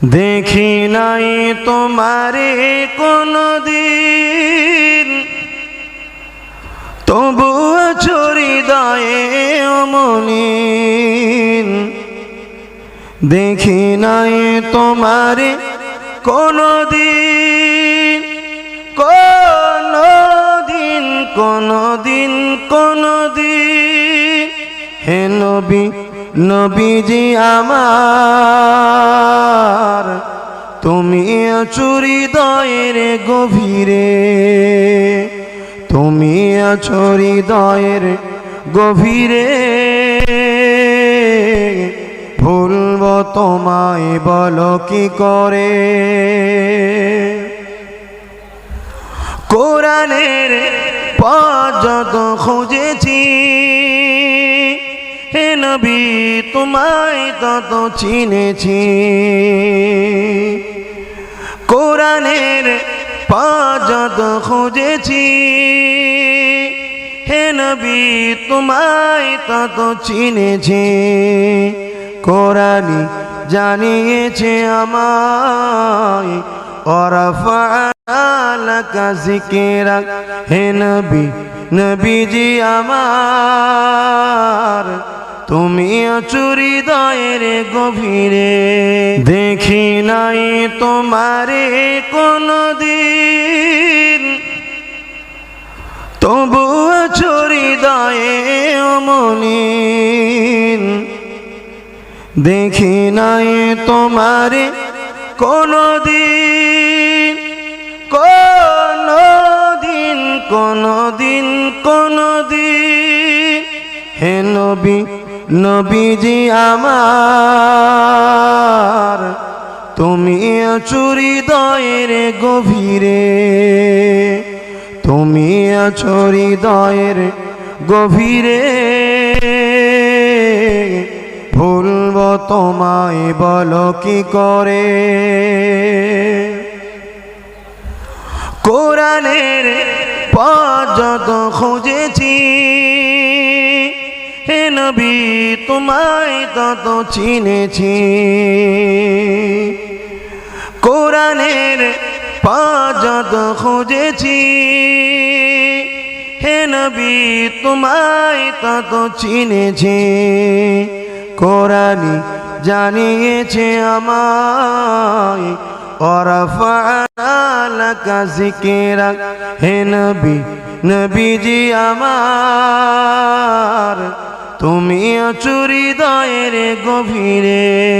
দেখি নাই তোমারে কোনো দিন তবু চরি দয়ে দেখি নাই তোমারে কোনো দিন কোনো দিন কোনো দিন কোনো দিন হে নবী, নবীজি আমার তুমি চুরি দয়ের গভীরে। তুমি দয়ের গভীরে। ভুলব তোমায় বল কি করে? কোরআনের পথ যত খুঁজেছি। হে নবী, তোমায় তত চিনেছি। কোরআনের পথ যত খুঁজেছি। হে নবী, তোমায় তত চিনেছি। কোরআনি জানিয়েছে আমায় হে নবী, নবীজি আমার তুমি চুরি দয়ের গভীরে। দেখি নাই তোমারে কোনো দিন তবু চুরি দয়ে অমনিন দেখি নাই তোমারে কোনো দিন কোনো দিন কোনো দিন কোনো দিন হে নবী, নবীজি আমার। তুমি চুরি দয়ের গভীরে, তুমি চুরি দয়ের গভীরে। ভুলব তোমায় বল কি করে? কোরআনের পথ যত খুঁজেছি, হে নবী তোমায় তত চিনেছি। কোরআনের যত খুঁজেছি। হে নবী, তোমায় তত চিনেছি। কোরআনি জানিয়েছে আমায় জিকিরা হে নবী, নবীজি আমার। তুমি চুরি দয়ের গভীরে।